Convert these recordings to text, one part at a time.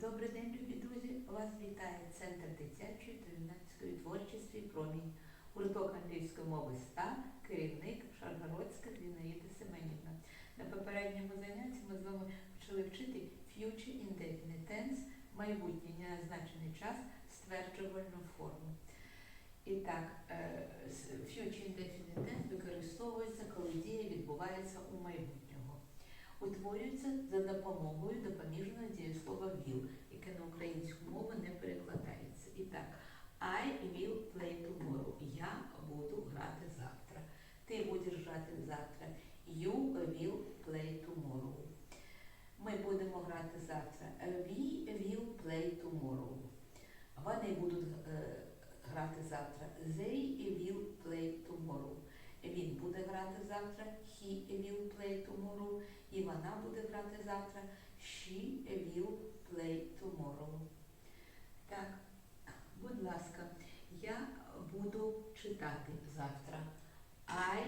Добрий день, любі друзі! Вас вітає Центр дитячої та юнацької творчості Промінь. Гурток англійської мови ста, керівник Шаргородська Зінаїда Семенівна. На попередньому занятті ми з вами почали вчити future indefinite tense, майбутній незначений час, стверджувальну форму. І так, е, future indefinite tense використовується, коли дія відбувається у майбутнього утворюється за допомогою will, яке на українську мову не перекладається. І так, I will play tomorrow. Я буду грати завтра. Ти будеш грати завтра. You will play tomorrow. Ми будемо грати завтра. We will play tomorrow. Вони будуть е, грати завтра. They will play tomorrow. Він буде грати завтра. He will play tomorrow. І вона буде грати завтра. She will play tomorrow. Так, будь ласка, я буду читати завтра. I,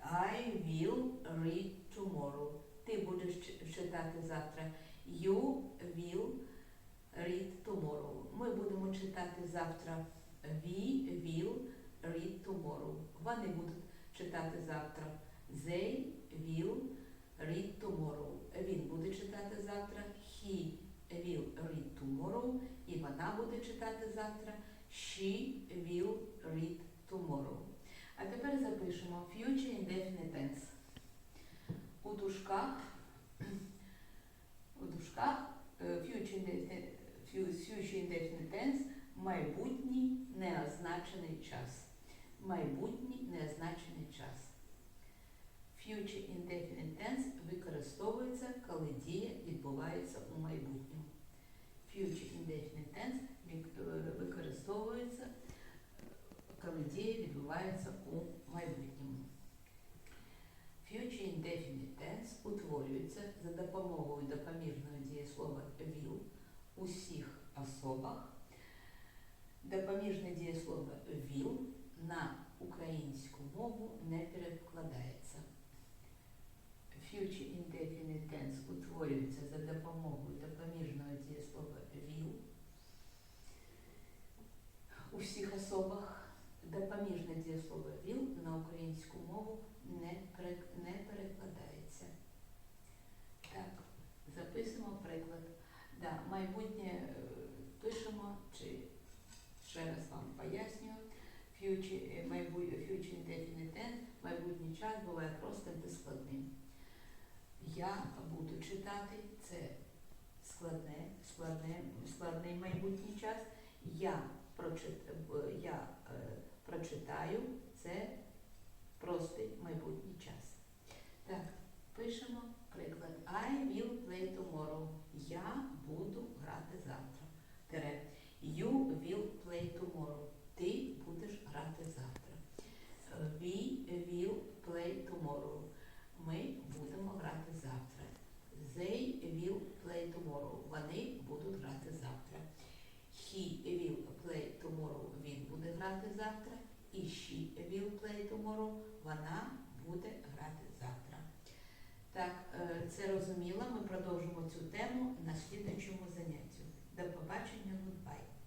I will read tomorrow. Ти будеш читати завтра. You will read tomorrow. Ми будемо читати завтра. We will read tomorrow. Вони будуть читати завтра. They will read tomorrow. Він буде читати завтра. He will read tomorrow. І вона буде читати завтра. She will read tomorrow. А тепер запишемо future indefinite tense. У дужках, у дужках е, future indefinite, future indefinite tense майбутній неозначений час. Майбутній неозначений час. Future indefinite tense використовується, коли дія відбувається у майбутньому. Future indefinite tense е, використовується, коли дія відбувається у майбутньому. Future indefinite tense утворюється за допомогою допоміжного дієслова will у всіх особах. Допоміжне дієслово will на українську мову не перекладається. Future indefinite tense утворюється за допомогою допоміжного дієслова will у всіх особах. Дієслово will на українську мову не, перекладається. Так, записуємо приклад. Да, майбутнє е, пишемо чи ще раз вам пояснюю. Future, е, indefinite tense, майбутній час буває простим та складним. Я буду читати це складне, складне, складний майбутній час. Я, прочит, я е, це простий майбутній час. Так, пишемо приклад. I will play tomorrow. Я буду грати завтра. You will play tomorrow. Ти будеш грати завтра. Е, We will play tomorrow. Ми будемо грати завтра. They will play tomorrow. Вони будуть грати завтра. He will play tomorrow. Він буде грати завтра. І she will. Вона буде грати завтра. Так, е, це розуміло. Ми продовжимо цю тему на слідчому занятті. До побачення, goodbye.